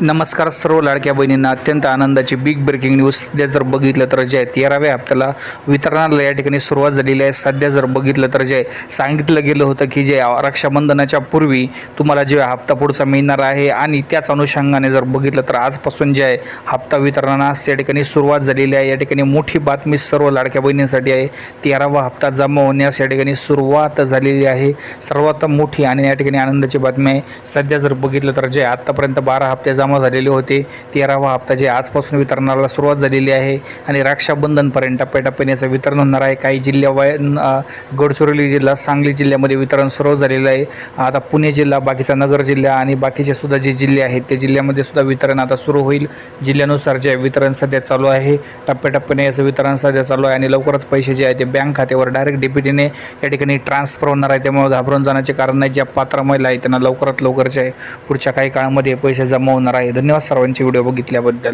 नमस्कार सर्व लाडक्या बहिणींना अत्यंत आनंदाची बिग ब्रेकिंग न्यूज सध्या जर बघितलं तर जे आहे तेराव्या हप्त्याला वितरणाला या ठिकाणी सुरुवात झालेली आहे. सध्या जर बघितलं तर जे सांगितलं गेलं होतं की जे रक्षाबंधनाच्या पूर्वी तुम्हाला जे हप्ता पुढचा मिळणार आहे आणि त्याच अनुषंगाने जर बघितलं तर आजपासून जे आहे हप्ता वितरणास या ठिकाणी सुरुवात झालेली आहे. या ठिकाणी मोठी बातमी सर्व लाडक्या बहिणींसाठी आहे. तेरावा हप्ता जमा होण्यास या ठिकाणी सुरुवात झालेली आहे. सर्वात मोठी आणि या ठिकाणी आनंदाची बातमी आहे. सध्या जर बघितलं तर जे आत्तापर्यंत बारा हप्ते जमा झालेले होते. तेरावा हप्ता जे आजपासून वितरणाला सुरुवात झालेली आहे आणि रक्षाबंधनपर्यंत टप्प्याटप्प्याने याचं वितरण होणार आहे. काही जिल्ह्या वय गडचिरोली जिल्हा सांगली जिल्ह्यामध्ये वितरण सुरू झालेलं आहे. आता पुणे जिल्हा बाकीचा नगर जिल्हा आणि बाकीचे सुद्धा जे जिल्हे आहेत ते जिल्ह्यामध्ये सुद्धा वितरण आता सुरू होईल. जिल्ह्यानुसार जे वितरण सध्या चालू आहे टप्प्याटप्प्याने याचं वितरण सध्या चालू आहे आणि लवकरच पैसे जे आहे ते बँक खात्यावर डायरेक्ट डीपीटीने या ठिकाणी ट्रान्सफर होणार आहे. त्यामुळे घाबरून जाण्याचे कारण नाही. ज्या पात्र महिला आहेत त्यांना लवकरात लवकर जे आहे पुढच्या काही काळामध्ये पैसे जमा होणार आहे. धन्यवाद सर्वांचे व्हिडिओ बघितल्याबद्दल.